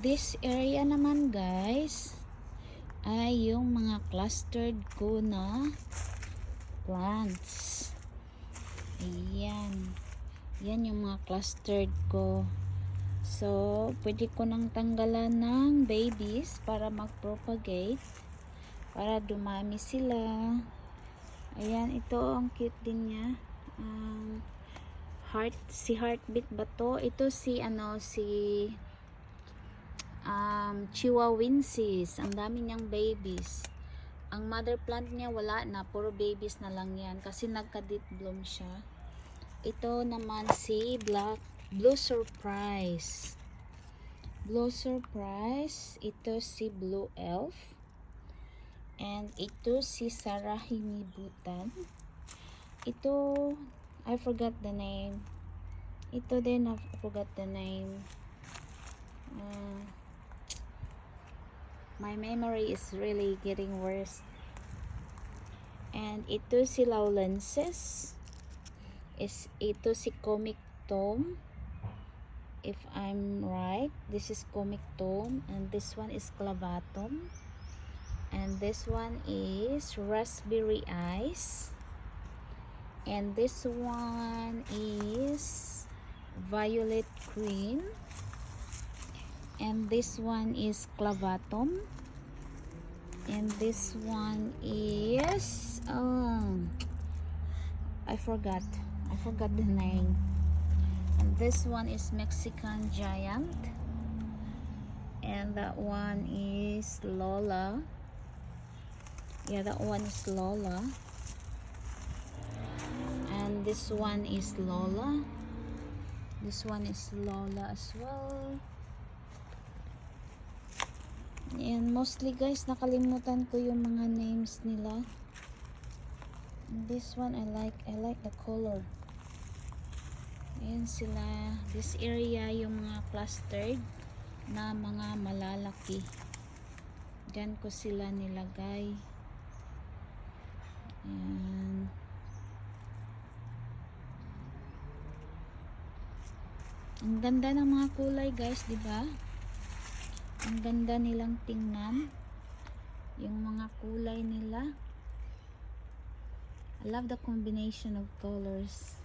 This area naman guys ay yung mga clustered ko na plants. Ayan. Yan yung mga clustered ko. So, pwede ko nang tanggalan ng babies para mag-propagate. Para dumami sila. Ayan, ito ang cute din niya. Um, heart, si heartbeat ba to? Ito si, ano, si um, chihuahuensis. Ang dami niyang babies. Ang mother plant niya wala na. Puro babies na lang yan. Kasi nagka-deep bloom siya. Ito naman si Black Blue Surprise. Blue Surprise. Ito si Blue Elf. And ito si Sarah Himibutan. Ito, I forgot the name. Ito din, I forgot the name. Uh, my memory is really getting worse. And ito si Laulensis. Is ito si Comic tome If I'm right, this is Comic tome and this one is Clavatum. And this one is Raspberry Ice. And this one is Violet Green. And this one is Clavatum. And this one is um I forgot. I forgot the name. And this one is Mexican Giant. And that one is Lola. Yeah, that one is Lola. And this one is Lola. This one is Lola as well. Mostly guys, nakalimutan ko yung mga names nila. This one I like, I like the color. Ayan sila. This area yung mga clustered na mga malalaki. Diyan ko sila nilagay. Ayan. Ang ganda ng mga kulay guys, di ba? Ang ganda nilang tingnan. Yung mga kulay nila. I love the combination of colors.